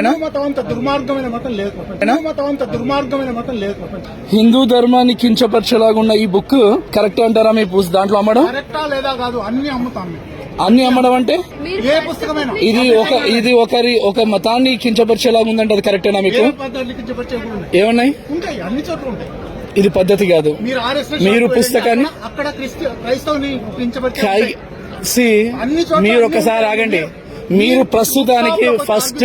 హిందూ మతం అంత దుర్మార్గమైన మతం లేదు ప్రపంచం. హిందూ మతం అంత దుర్మార్గమైన మతం లేదు ప్రపంచం. హిందూ ధర్మాన్ని కించపరిచేలాగా ఉన్న ఈ బుక్ కరెక్ట్ అంటారా మీ పుస్తకం దాంట్లో అమ్మడం? కరెక్టా లేదా కాదు అన్ని అమ్ముతాం మేము. అన్ని అమ్మడం అంటే? ఏ పుస్తకమైనా. ఇది ఒక ఇది ఒకరి ఒక మతాన్ని కించపరిచేలాగా ఉందంటే అది కరెక్టేనా మీకు? ఏమన్నాయి? ఉంటాయి అన్ని చోట్ల ఉంటాయి. ఇది పద్ధతి కాదు. మీరు పుస్తకాన్ని- అక్కడ క్రైస్తవుని మీరు ఒకసారి. ఆగండి. మీరు- ప్రస్తుతానికి ఫస్ట్.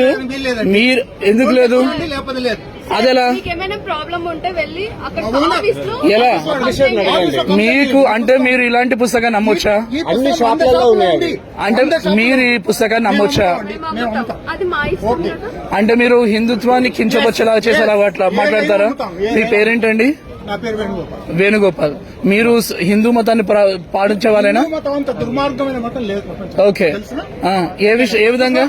మీరు ఎందుకు లేదు? అదెలా? ఎలా? మీకు అంటే మీరు ఇలాంటి పుస్తకాన్ని నమ్మొచ్చా? షాపులలో అంటే మీరు ఈ పుస్తకాన్ని నమ్మొచ్చా? అంటే మీరు హిందుత్వాన్ని కించపరిచేలాగా చేసారా అట్లా మాట్లాడతారా? మీ పేరేంటండి? నా పేరు వేణుగోపాల్. వేణుగోపాల్. మీరు హిందూ మతాన్ని పాటించే వాళ్ళేనా హిందూ మతం అంత దుర్మార్గమైన మతం లేదు ప్రపంచం. ఓకే. ఏ విషయం ఏ విధంగా?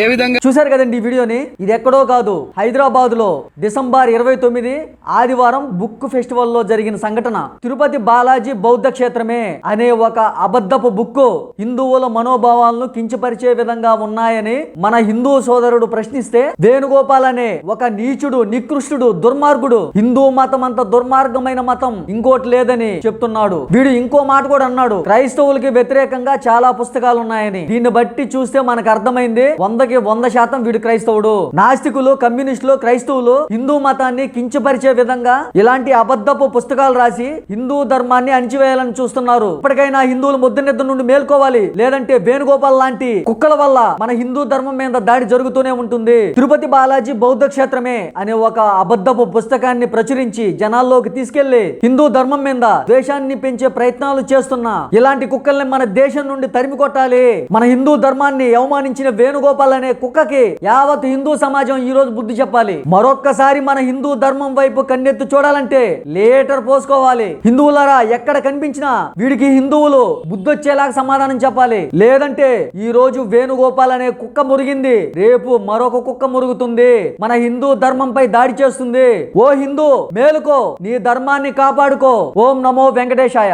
ఏ విధంగా? చూశారు కదండి ఈ వీడియోని? ఇది ఎక్కడో కాదు హైదరాబాద్లో డిసెంబర్ ఇరవై తొమ్మిది ఆదివారం బుక్ ఫెస్టివల్లో జరిగిన సంఘటన. తిరుపతి బాలాజీ బౌద్ధ క్షేత్రమే అనే ఒక అబద్ధపు బుక్ హిందువుల మనోభావాలను కించపరిచే విధంగా ఉన్నాయని మన హిందూ సోదరుడు ప్రశ్నిస్తే వేణుగోపాల్ అనే ఒక నీచుడు నికృష్టుడు దుర్మార్గుడు హిందూ మతం అంత దుర్మార్గమైన మతం ఇంకోటి లేదని చెప్తున్నాడు. వీడు ఇంకో మాట కూడా అన్నాడు. క్రైస్తవులకి వ్యతిరేకంగా చాలా పుస్తకాలు ఉన్నాయని దీన్ని బట్టి చూస్తే మనకు అర్థమైంది వందకి వంద శాతం వీడు క్రైస్తవుడు. నాస్తికులు కమ్యూనిస్టులు క్రైస్తవులు హిందూ మతాన్ని కించపరిచే విధంగా ఇలాంటి అబద్ధపు పుస్తకాలు రాసి హిందూ ధర్మాన్ని అణిచివేయాలని చూస్తున్నారు. ఇప్పటికైనా హిందువులు ముద్దనిద్ద నుండి మేల్కోవాలి. లేదంటే వేణుగోపాల్ లాంటి కుక్కల వల్ల మన హిందూ ధర్మం మీద దాడి జరుగుతూనే ఉంటుంది. తిరుపతి బాలాజీ బౌద్ధ క్షేత్రమే అనే ఒక అబద్ధపు పుస్తకాన్ని ప్రచురించి జనాలు జనాల్లోకి తీసుకెళ్ళి హిందూ ధర్మం మీద ద్వేషాన్ని పెంచే ప్రయత్నాలు చేస్తున్న. ఇలాంటి కుక్కల్ని మన దేశం నుండి తరిమి కొట్టాలి. మన హిందూ ధర్మాన్ని అవమానించిన వేణుగోపాల్ అనే కుక్కకి యావత్ హిందూ సమాజం ఈ రోజు బుద్ధి చెప్పాలి. మరొక్కసారి మన హిందూ ధర్మం వైపు కన్నెత్తు చూడాలంటే లేటర్ పోసుకోవాలి. హిందువులారా ఎక్కడ కనిపించినా వీడికి హిందువులు బుద్ధొచ్చేలాగా సమాధానం చెప్పాలి. లేదంటే ఈ రోజు వేణుగోపాల్ అనే కుక్క మురిగింది. రేపు మరొక కుక్క మురుగుతుంది. మన హిందూ ధర్మంపై దాడి చేస్తుంది. ఓ హిందూ మేలుకో. నీ ధర్మాన్ని కాపాడుకో. ఓం నమో వెంకటేశాయ.